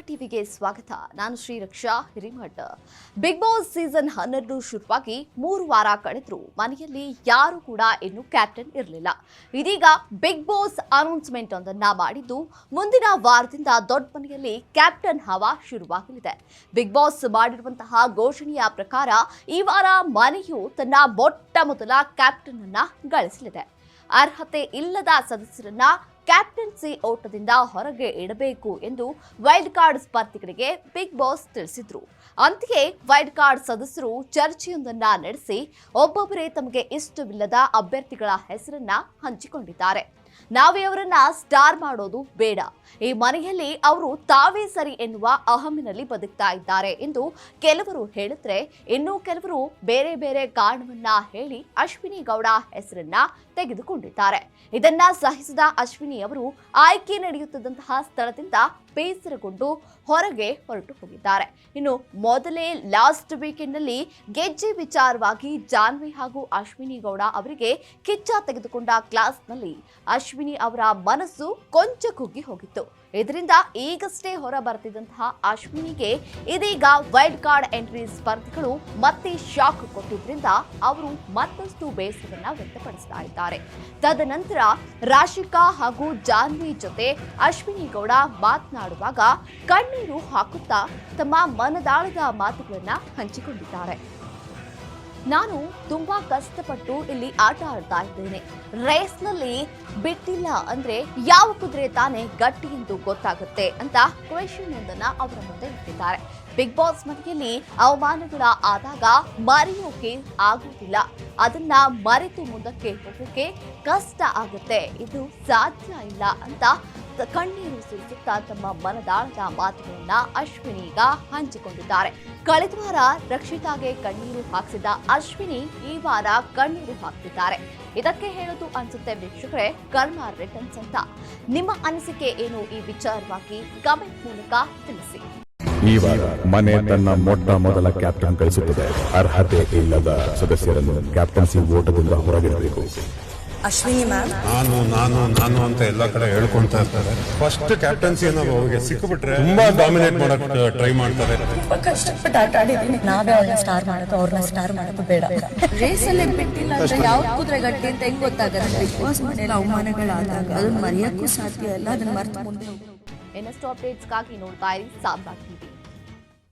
ಟಿವಿಗೆ ಸ್ವಾಗತ. ನಾನು Shriraksha Hirimath. Bigg Boss season ಹನ್ನೆರಡು ಶುರುವಾಗಿ ಮೂರು ವಾರ ಕಳೆದರೂ ಮನೆಯಲ್ಲಿ ಯಾರು ಕೂಡ ಇನ್ನು ಕ್ಯಾಪ್ಟನ್ ಇರಲಿಲ್ಲ. ಇದೀಗ ಬಿಗ್ ಬಾಸ್ ಅನೌನ್ಸ್ಮೆಂಟ್ ಒಂದನ್ನ ಮಾಡಿದ್ದು ಮುಂದಿನ ವಾರದಿಂದ ದೊಡ್ಡ ಮನೆಯಲ್ಲಿ ಕ್ಯಾಪ್ಟನ್ ಹವಾ ಶುರುವಾಗಲಿದೆ. ಬಿಗ್ ಬಾಸ್ ಮಾಡಿರುವಂತಹ ಘೋಷಣೆಯ ಪ್ರಕಾರ ಈ ವಾರ ಮನೆಯು ತನ್ನ ಮೊಟ್ಟ ಮೊದಲ ಕ್ಯಾಪ್ಟನ್ ಅನ್ನ ಗಳಿಸಲಿದೆ. ಅರ್ಹತೆ ಇಲ್ಲದ ಸದಸ್ಯರನ್ನ ಕ್ಯಾಪ್ಟನ್ಸಿ ಓಟದಿಂದ ಹೊರಗೆ ಇಡಬೇಕು ಎಂದು ವೈಲ್ಡ್ ಕಾರ್ಡ್ ಸ್ಪರ್ಧಿಗಳಿಗೆ ಬಿಗ್ ಬಾಸ್ ತಿಳಿಸಿದ್ರು. ಅಂತೆಯೇ ವೈಲ್ಡ್ ಕಾರ್ಡ್ ಸದಸ್ಯರು ಚರ್ಚೆಯೊಂದನ್ನ ನಡೆಸಿ ಒಬ್ಬೊಬ್ಬರೇ ತಮಗೆ ಇಷ್ಟವಿಲ್ಲದ ಅಭ್ಯರ್ಥಿಗಳ ಹೆಸರನ್ನ ಹಂಚಿಕೊಂಡಿದ್ದಾರೆ. ನಾವೇ ಅವರನ್ನ ಸ್ಟಾರ್ ಮಾಡೋದು ಬೇಡ. ಈ ಮನೆಯಲ್ಲಿ ಅವರು ತಾವೇ ಸರಿ ಎನ್ನುವ ಅಹಮಿನಲ್ಲಿ ಬದುಕ್ತಾ ಇದ್ದಾರೆ ಎಂದು ಕೆಲವರು ಹೇಳಿದ್ರೆ ಇನ್ನು ಕೆಲವರು ಬೇರೆ ಬೇರೆ ಕಾರಣವನ್ನ ಹೇಳಿ ಅಶ್ವಿನಿ ಗೌಡ ಹೆಸರನ್ನ ತೆಗೆದುಕೊಂಡಿದ್ದಾರೆ. ಇದನ್ನ ಸಹಿಸಿದ ಅಶ್ವಿನಿ ಅವರು ಆಯ್ಕೆ ನಡೆಯುತ್ತಿದ್ದಂತಹ ಸ್ಥಳದಿಂದ ಬೇಸರಗೊಂಡು ಹೊರಗೆ ಹೊರಟು ಹೋಗಿದ್ದಾರೆ. ಇನ್ನು ಮೊದಲೇ ಲಾಸ್ಟ್ ವೀಕೆಂಡ್ನಲ್ಲಿ ಗೆಜ್ಜೆ ವಿಚಾರವಾಗಿ ಜಾನ್ವಿ ಹಾಗೂ ಅಶ್ವಿನಿ ಗೌಡ ಅವರಿಗೆ ಕಿಚ್ಚ ತೆಗೆದುಕೊಂಡ ಕ್ಲಾಸ್ನಲ್ಲಿ ಅಶ್ವಿನಿ ಅವರ ಮನಸ್ಸು ಕೊಂಚ ಕುಗ್ಗಿ ಹೋಗಿತ್ತು. ಇದರಿಂದ ಈಗಷ್ಟೇ ಹೊರ ಬರ್ತಿದ್ದಂತಹ ಅಶ್ವಿನಿಗೆ ಇದೀಗ ವೈಲ್ಡ್ ಕಾರ್ಡ್ ಎಂಟ್ರಿ ಸ್ಪರ್ಧಿಗಳು ಮತ್ತೆ ಶಾಕ್ ಕೊಟ್ಟಿದ್ರಿಂದ ಅವರು ಮತ್ತಷ್ಟು ಬೇಸರವನ್ನ ವ್ಯಕ್ತಪಡಿಸ್ತಾ ಇದ್ದಾರೆ. ತದನಂತರ ರಾಶಿಕಾ ಹಾಗೂ ಜಾನ್ವಿ ಜೊತೆ ಅಶ್ವಿನಿ ಗೌಡ ಮಾತನಾಡುವಾಗ ಕಣ್ಣೀರು ಹಾಕುತ್ತಾ ತಮ್ಮ ಮನದಾಳದ ಮಾತುಗಳನ್ನ ಹಂಚಿಕೊಂಡಿದ್ದಾರೆ. ನಾನು ತುಂಬಾ ಕಷ್ಟಪಟ್ಟು ಇಲ್ಲಿ ಆಟ ಆಡ್ತಾ ಇದ್ದೇನೆ. ರೇಸ್ನಲ್ಲಿ ಬಿಟ್ಟಿಲ್ಲ ಅಂದ್ರೆ ಯಾವ ಕುದುರೆ ತಾನೇ ಗಟ್ಟಿ ಎಂದು ಗೊತ್ತಾಗುತ್ತೆ ಅಂತ ಕ್ವೆಶನ್ ಒಂದನ್ನ ಅವರ ಮುಂದೆ ಇಟ್ಟಿದ್ದಾರೆ. ಬಿಗ್ ಬಾಸ್ ಮನೆಯಲ್ಲಿ ಅವಮಾನಗಳ ಆದಾಗ ಮರೆಯೋಕೆ ಆಗುವುದಿಲ್ಲ. ಅದನ್ನ ಮರೆತು ಮುಂದಕ್ಕೆ ಹೋಗೋಕೆ ಕಷ್ಟ ಆಗುತ್ತೆ. ಇದು ಸಾಧ್ಯ ಇಲ್ಲ ಅಂತ ಕಣ್ಣೀರು ಸುರಿಸುತ್ತಾ ತಮ್ಮ ಮನದಾಳದ ಮಾತುಗಳನ್ನ ಅಶ್ವಿನಿ ಈಗ ಹಂಚಿಕೊಂಡಿದ್ದಾರೆ. ಕಳೆದ ವಾರ ರಕ್ಷಿತಾಗೆ ಕಣ್ಣೀರು ಹಾಕಿಸಿದ ಅಶ್ವಿನಿ ಈ ವಾರ ಕಣ್ಣೀರು ಹಾಕ್ತಿದ್ದಾರೆ. ಇದಕ್ಕೆ ಹೇಳೋದು ಅನ್ಸುತ್ತೆ ವೀಕ್ಷಕರೇ, ಕರ್ಮ ರಿಟರ್ನ್ಸ್ ಅಂತ. ನಿಮ್ಮ ಅನಿಸಿಕೆ ಏನು ಈ ವಿಚಾರವಾಗಿ ಕಮೆಂಟ್ ಮೂಲಕ ತಿಳಿಸಿ. ಈ ವಾರ ಮನೆ ತನ್ನ ಮೊಟ್ಟ ಮೊದಲ ಕ್ಯಾಪ್ಟನ್ ಕಳಿಸುತ್ತದೆ. ಅರ್ಹತೆ ಇಲ್ಲದ ಸದಸ್ಯರನ್ನು ಕ್ಯಾಪ್ಟನ್ಸಿ ಓಟದಿಂದ ಹೊರಗಿಡಬೇಕು. ಅಶ್ವಿನಿ ಮ್ಯಾಮ್? ನಾನು ನಾನು ನಾನು ಅಂತ ಎಲ್ಲ ಕಡೆ ಹೇಳ್ಕೊಂತಾ ಇರ್ತಾರೆ. ಫಸ್ಟ್ ಕ್ಯಾಪ್ಟನ್ಸಿ ಅನ್ನೋದು ಅವ್ರಿಗೆ ಸಿಕ್ಕಿಬಿಟ್ರೆ ತುಂಬಾ ಡಾಮಿನೇಟ್ ಮಾಡಕ್ ಟ್ರೈ ಮಾಡ್ತಾರೆ. ತುಂಬಾ ಕಷ್ಟಪಟ್ಟು ಆಟ ಆಡಿದ್ದೀನಿ. ನಾವೇ ಅವ್ರನ್ನ ಸ್ಟಾರ್ ಮಾಡೋದು ಅವ್ರನ್ನ ಸ್ಟಾರ್ ಮಾಡೋದು ಬೇಡ. ರೇಸಲ್ಲಿ ಬಿಟ್ಟಿಲ್ಲ ಅಂದ್ರೆ ಯಾವ ಕುದುರೆ ಗಟ್ಟಿ ಅಂತ ಹೆಂಗ್ ಗೊತ್ತಾಗತ್ತೆ? ಬಿಗ್ ಬಾಸ್ ಮನೇಲಿ ಅವಮಾನಗಳಾದಾಗ ಅದನ್ನ ಮರೆಯಕ್ಕೂ ಸಾಧ್ಯ ಇಲ್ಲ. ಅದನ್ನ ಮರ್ತು ಮುಂದೆ. ಇನ್ನಷ್ಟು ಅಪ್ಡೇಟ್ಸ್ಗಾಗಿ ನೋಡ್ತಾ ಇರಿ ಸಾಮ್ರಾಟ್ ಟಿವಿ